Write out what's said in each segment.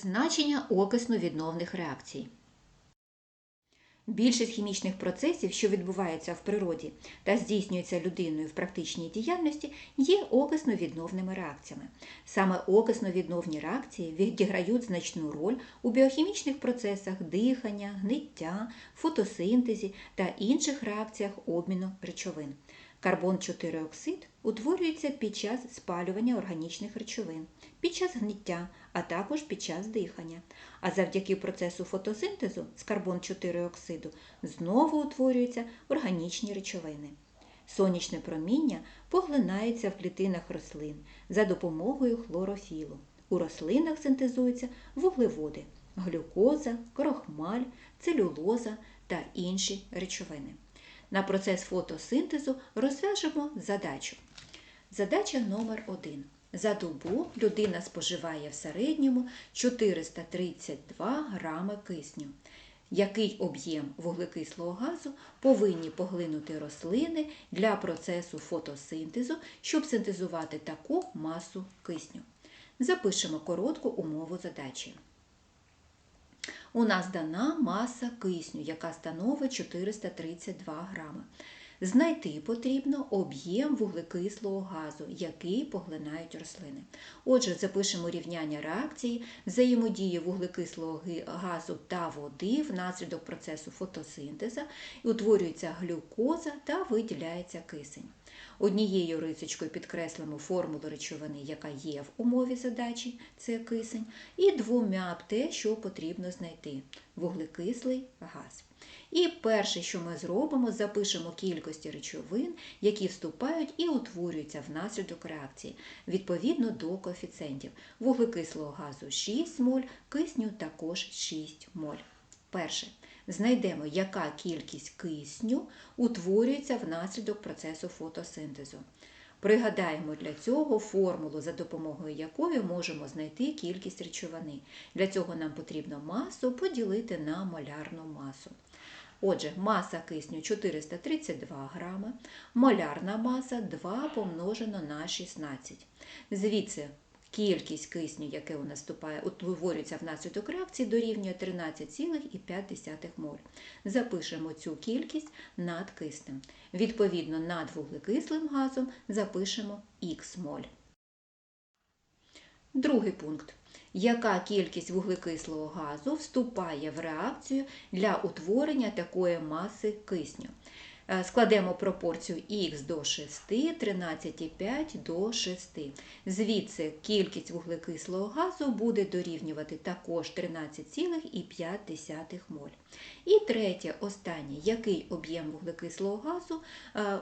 Значення окисно-відновних реакцій. Більшість хімічних процесів, що відбуваються в природі та здійснюються людиною в практичній діяльності, є окисно-відновними реакціями. Саме окисно-відновні реакції відіграють значну роль у біохімічних процесах дихання, гниття, фотосинтезі та інших реакціях обміну речовин. Карбон 4 оксид утворюється під час спалювання органічних речовин, під час гниття, а також під час дихання. А завдяки процесу фотосинтезу з карбон 4 оксиду знову утворюються органічні речовини. Сонячне проміння поглинається в клітинах рослин за допомогою хлорофілу. У рослинах синтезуються вуглеводи, глюкоза, крохмаль, целюлоза та інші речовини. На процес фотосинтезу розв'яжемо задачу. Задача номер 1 За добу людина споживає в середньому 432 грами кисню. Який об'єм вуглекислого газу повинні поглинути рослини для процесу фотосинтезу, щоб синтезувати таку масу кисню? Запишемо коротку умову задачі. У нас дана маса кисню, яка становить 432 грами. Знайти потрібно об'єм вуглекислого газу, який поглинають рослини. Отже, запишемо рівняння реакції взаємодії вуглекислого газу та води внаслідок процесу фотосинтезу, утворюється глюкоза та виділяється кисень. Однією рисочкою підкреслимо формулу речовини, яка є в умові задачі, це кисень, і двома те, що потрібно знайти вуглекислий газ. І перше, що ми зробимо, запишемо кількості речовин, які вступають і утворюються внаслідок реакції, відповідно до коефіцієнтів. Вуглекислого газу 6 моль, кисню також 6 моль. Перше. Знайдемо, яка кількість кисню утворюється внаслідок процесу фотосинтезу. Пригадаємо для цього формулу, за допомогою якої можемо знайти кількість речовини. Для цього нам потрібно масу поділити на молярну масу. Отже, маса кисню 432 грами, молярна маса 2 помножено на 16. Звідси кількість кисню, яке у нас вступає, утворюється внаслідок реакції, дорівнює 13,5 моль. Запишемо цю кількість над киснем. Відповідно, над вуглекислим газом запишемо х моль. Другий пункт. Яка кількість вуглекислого газу вступає в реакцію для утворення такої маси кисню? Складемо пропорцію х до 6, 13,5 до 6. Звідси кількість вуглекислого газу буде дорівнювати також 13,5 моль. І третє, останнє, який об'єм вуглекислого газу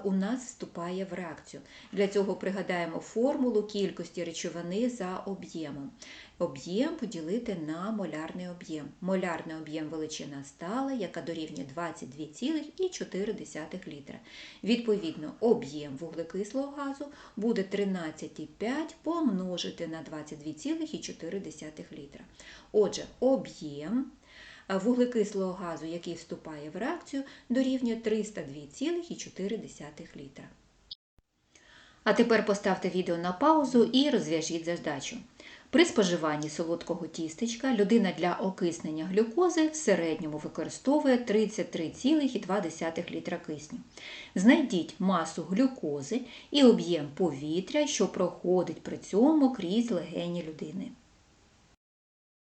у нас вступає в реакцію. Для цього пригадаємо формулу кількості речовини за об'ємом. Об'єм поділити на молярний об'єм. Молярний об'єм величина стала, яка дорівнює 22,4 літра. Відповідно, об'єм вуглекислого газу буде 13,5 помножити на 22,4 літра. Отже, об'єм вуглекислого газу, який вступає в реакцію, дорівнює 302,4 літра. А тепер поставте відео на паузу і розв'яжіть задачу. При споживанні солодкого тістечка людина для окиснення глюкози в середньому використовує 33,2 літра кисню. Знайдіть масу глюкози і об'єм повітря, що проходить при цьому крізь легені людини.